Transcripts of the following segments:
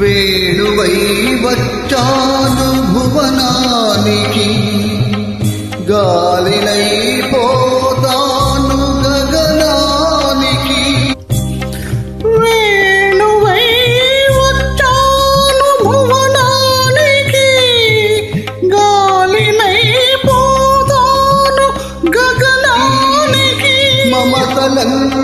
వేణువై వచ్చాను భువనానికి గాలినై పోతాను గగనానికి. వేణువై వచ్చాను భువనానికి గాలినై పోతాను గగనానికి. మమతలను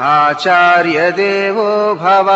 आचार्य देवो भव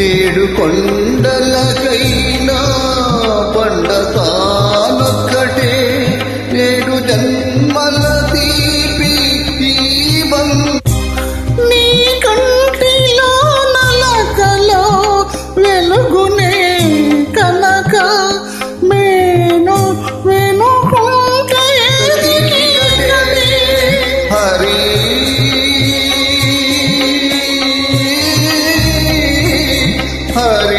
ఏడు కొండలకైనా పండతానొక్కటే ఏడు జన్మల తీ Hari.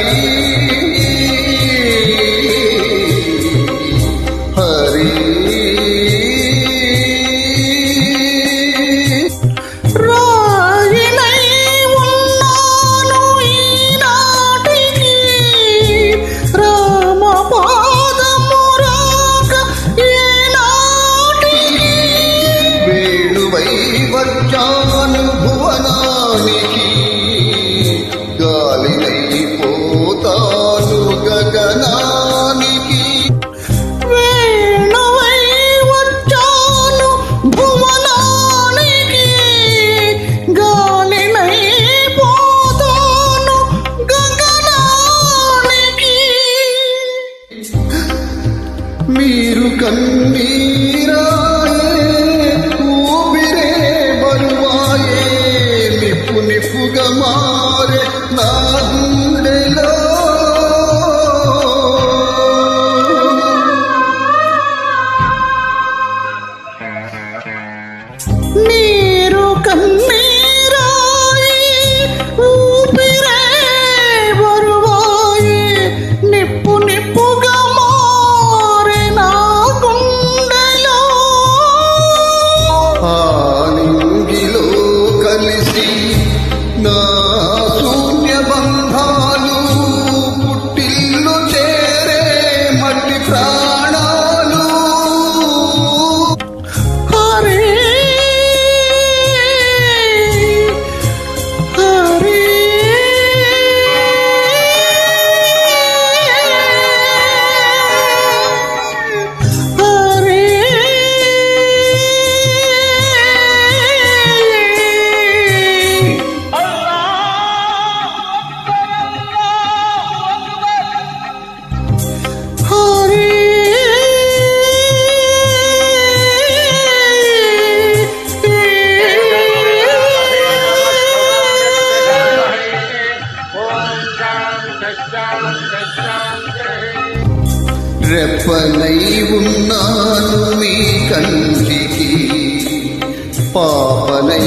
రెప్పనై ఉన్నాను మీ కంటికి పాపనై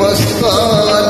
వస్తాను.